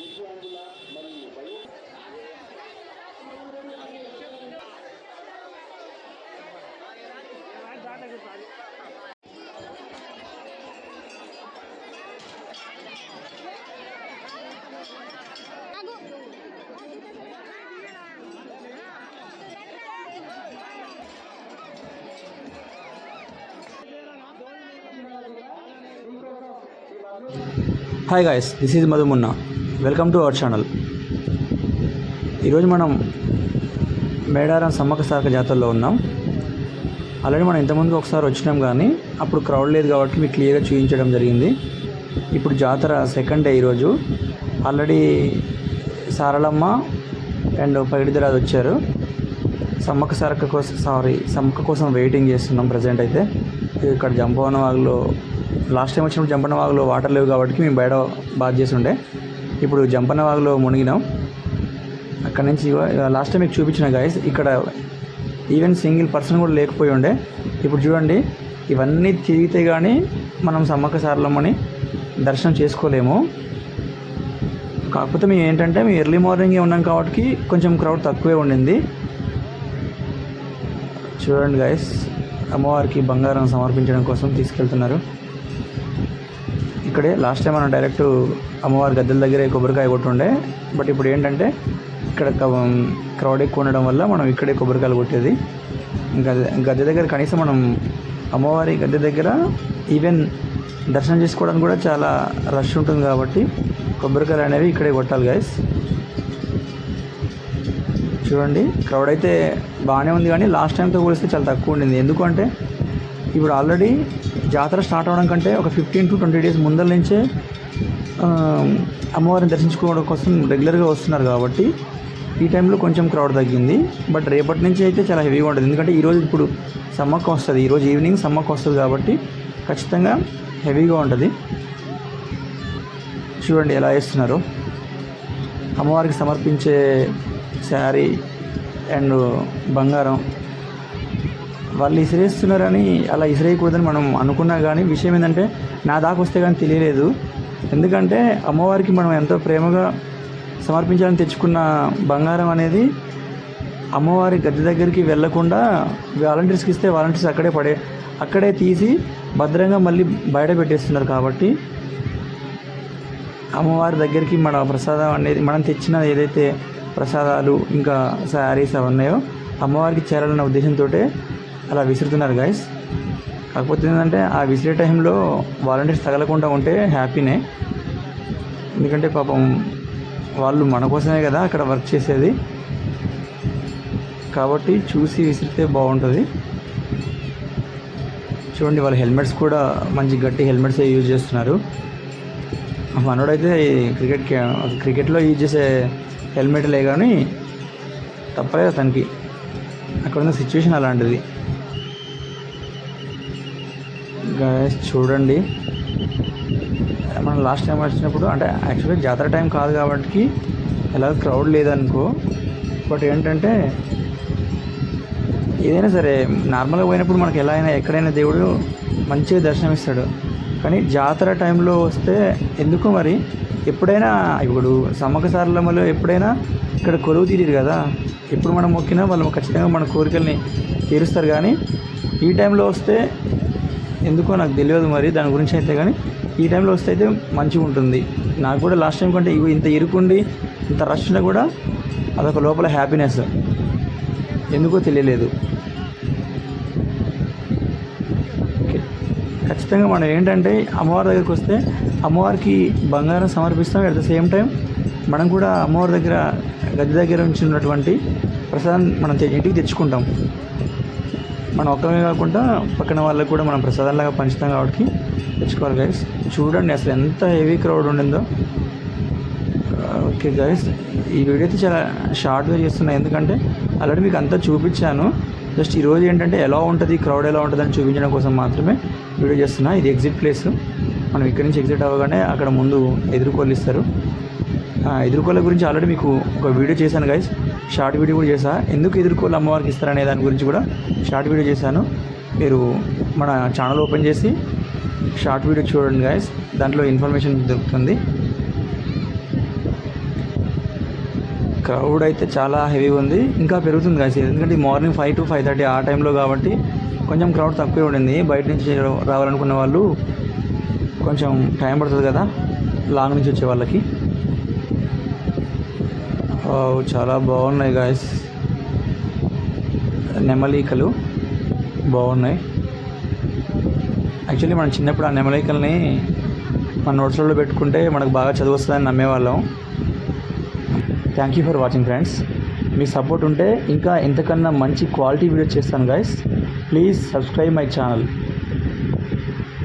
దివ్యాంగుల మరియు వయో hi guys this is Madhumunna Welcome to our channel ఈరోజు మనం మేడారం సమ్మక సారక జాతరలో ఉన్నాం. ఆల్రెడీ మనం ఇంతకుముందు ఒకసారి వచ్చినాం కానీ అప్పుడు క్రౌడ్ లేదు కాబట్టి మీకు క్లియర్గా చూపించడం జరిగింది. ఇప్పుడు జాతర సెకండ్ డే ఈరోజు. ఆల్రెడీ సారలమ్మ అండ్ పగిడిదరాజు వచ్చారు. సమ్మక్క సారక్క కోసం సారీ సమ్మక్క కోసం వెయిటింగ్ చేస్తున్నాం ప్రజెంట్ అయితే. ఇక్కడ జంపవన వాగులో లాస్ట్ టైం వచ్చినప్పుడు జంపన వాగులో వాటర్ లేవు కాబట్టి మేము బయట బాధ చేసి ఉండే ఇప్పుడు జంపన్నవాగులో మునిగినాం. అక్కడ నుంచి లాస్ట్ టైం మీకు చూపించిన గాయస్ ఇక్కడ ఈవెన్ సింగిల్ పర్సన్ కూడా లేకపోయి ఉండే. ఇప్పుడు చూడండి ఇవన్నీ తిరిగితే కానీ మనం సమ్మక్క సారలమ్మని దర్శనం చేసుకోలేము. కాకపోతే మేము ఏంటంటే మేము ఎర్లీ మార్నింగే ఉన్నాం కాబట్టి కొంచెం క్రౌడ్ తక్కువే ఉండింది. చూడండి గాయస్ అమ్మవారికి బంగారం సమర్పించడం కోసం తీసుకెళ్తున్నారు. ఇక్కడే. లాస్ట్ టైం మనం డైరెక్ట్ అమ్మవారి గద్దెల దగ్గరే కొబ్బరికాయ కొట్టుండే. బట్ ఇప్పుడు ఏంటంటే ఇక్కడ క్రౌడ్ ఎక్కువ ఉండడం వల్ల మనం ఇక్కడే కొబ్బరికాయలు కొట్టేది. గద్దె గద్దె దగ్గర కనీసం మనం అమ్మవారి గద్దె దగ్గర ఈవెన్ దర్శనం చేసుకోవడానికి కూడా చాలా రష్ ఉంటుంది కాబట్టి కొబ్బరికాయలు అనేవి ఇక్కడే కొట్టాలి గాయస్ చూడండి క్రౌడ్ అయితే బాగానే ఉంది కానీ లాస్ట్ టైంతో పోలిస్తే చాలా తక్కువ ఉండింది. ఎందుకంటే ఇప్పుడు ఆల్రెడీ జాతర స్టార్ట్ అవడం కంటే ఒక ఫిఫ్టీన్ టు ట్వంటీ డేస్ ముందర నుంచే అమ్మవారిని దర్శించుకోవడం కోసం రెగ్యులర్గా వస్తున్నారు కాబట్టి ఈ టైంలో కొంచెం క్రౌడ్ తగ్గింది. బట్ రేపటి నుంచి అయితే చాలా హెవీగా ఉంటుంది. ఎందుకంటే ఈరోజు ఇప్పుడు సమ్మక్క వస్తుంది. ఈరోజు ఈవినింగ్ సమ్మక్క వస్తుంది కాబట్టి ఖచ్చితంగా హెవీగా ఉంటుంది. చూడండి ఎలా వేస్తున్నారు. అమ్మవారికి సమర్పించే శారీ అండ్ బంగారం వాళ్ళు ఇసిరేస్తున్నారని అలా ఇసిరేయకూడదని మనం అనుకున్నా కానీ విషయం ఏంటంటే నా దాకా వస్తే కానీ తెలియలేదు. ఎందుకంటే అమ్మవారికి మనం ఎంతో ప్రేమగా సమర్పించాలని తెచ్చుకున్న బంగారం అనేది అమ్మవారి గద్దె దగ్గరికి వెళ్ళకుండా వాలంటీర్స్కి ఇస్తే వాలంటీర్స్ అక్కడే పడే అక్కడే తీసి భద్రంగా మళ్ళీ బయట పెట్టేస్తున్నారు కాబట్టి అమ్మవారి దగ్గరికి మన ప్రసాదం అనేది మనం తెచ్చిన ఏదైతే ప్రసాదాలు ఇంకా శారీస్ అవి ఉన్నాయో అమ్మవారికి చేరాలన్న ఉద్దేశంతో అలా విసురుతున్నారు గాయస్ కాకపోతే ఏంటంటే ఆ విసిరే టైంలో వాలంటీర్స్ తగలకుండా ఉంటే హ్యాపీనే ఎందుకంటే పాపం వాళ్ళు మన కోసమే కదా అక్కడ వర్క్ చేసేది. కాబట్టి చూసి విసిరితే బాగుంటుంది. చూడండి వాళ్ళ హెల్మెట్స్ కూడా మంచి గట్టి హెల్మెట్స్ యూజ్ చేస్తున్నారు. మనోడైతే క్రికెట్ క్రికెట్లో యూజ్ చేసే హెల్మెట్లే కానీ తప్పలేదు అతనికి అక్కడ ఉన్న సిచ్యువేషన్ అలాంటిది. గాయస్ చూడండి. మనం లాస్ట్ టైం వచ్చినప్పుడు అంటే యాక్చువల్లీ జాతర టైం కాదు కాబట్టి ఎలా క్రౌడ్ లేదనుకో బట్ ఏంటంటే ఏదైనా సరే నార్మల్గా పోయినప్పుడు మనకి ఎలా అయినా ఎక్కడైనా దేవుడు మంచిగా దర్శనం ఇస్తాడు కానీ జాతర టైంలో వస్తే ఎందుకో మరి? ఎప్పుడైనా ఇప్పుడు సమ్మక సారలమ్మలో ఎప్పుడైనా ఇక్కడ కొలువు తీరేది కదా. ఎప్పుడు మనం మొక్కినా వాళ్ళు ఖచ్చితంగా మన కోరికల్ని తీరుస్తారు. కానీ ఈ టైంలో వస్తే ఎందుకో నాకు తెలియదు మరి దాని గురించి అయితే కానీ. ఈ టైంలో వస్తే అయితే మంచిగా ఉంటుంది. నాకు కూడా లాస్ట్ టైం కంటే ఇంత ఇరుకుండి ఇంత రష్ ఉన్నా కూడా అదొక లోపల హ్యాపీనెస్ ఎందుకో తెలియలేదు. ఖచ్చితంగా మనం ఏంటంటే అమ్మవారి దగ్గరికి వస్తే అమ్మవారికి బంగారం సమర్పిస్తాం. అట్ ద సేమ్ టైం మనం కూడా అమ్మవారి దగ్గర గది దగ్గర ఉంచి ఉన్నటువంటి ప్రసాదం మనం ఇంటికి తెచ్చుకుంటాం. మనం ఒక్కమే కాకుండా పక్కన వాళ్ళకి కూడా మనం ప్రసాదంలాగా పంచుతాం కాబట్టి తెచ్చుకోవాలి గైస్ చూడండి అసలు ఎంత హెవీ క్రౌడ్ ఉండిందో. Uh, ఓకే గైస్ ఈ వీడియో అయితే చాలా షార్ట్గా చేస్తున్నాను ఎందుకంటే ఆల్రెడీ మీకు అంతా చూపించాను. జస్ట్ ఈరోజు ఏంటంటే ఎలా ఉంటుంది క్రౌడ్ ఎలా ఉంటుంది అని చూపించడం కోసం మాత్రమే వీడియో చేస్తున్నా. ఇది ఎగ్జిట్ ప్లేస్ మనం ఇక్కడి నుంచి ఎగ్జిట్ అవ్వగానే అక్కడ ముందు ఎదుర్కోలు ఎదుర్కోళ్ళ గురించి ఆల్రెడీ మీకు ఒక వీడియో చేశాను గైస్ షార్ట్ వీడియో కూడా చేశాను ఎందుకు ఎదుర్కోళ్ళు అమ్మవారికి ఇస్తారనే దాని గురించి కూడా షార్ట్ వీడియో చేశాను. మీరు మన ఛానల్ ఓపెన్ చేసి షార్ట్ వీడియో చూడండి గైస్ దాంట్లో ఇన్ఫర్మేషన్ దొరుకుతుంది. క్రౌడ్ అయితే చాలా హెవీగా ఉంది. ఇంకా పెరుగుతుంది కాసి ఎందుకంటే morning five to five thirty ఆ టైంలో కాబట్టి కొంచెం క్రౌడ్ తక్కువే ఉండింది. బయట నుంచి రావాలనుకున్న వాళ్ళు కొంచెం టైం పడుతుంది కదా లాంగ్ నుంచి వచ్చే వాళ్ళకి. వావ్, చాలా బాగున్నాయి గాయస్ నెమలీకలు బాగున్నాయి. యాక్చువల్లీ మనం చిన్నప్పుడు ఆ నెమలికల్ని మన నోట్స్లలో పెట్టుకుంటే మనకు బాగా చదువు వస్తుందని నమ్మేవాళ్ళం. Thank you for watching friends me support ఉంటే ఇంకా ఎంతకన్నా మంచి క్వాలిటీ వీడియో చేస్తాను guys please subscribe my channel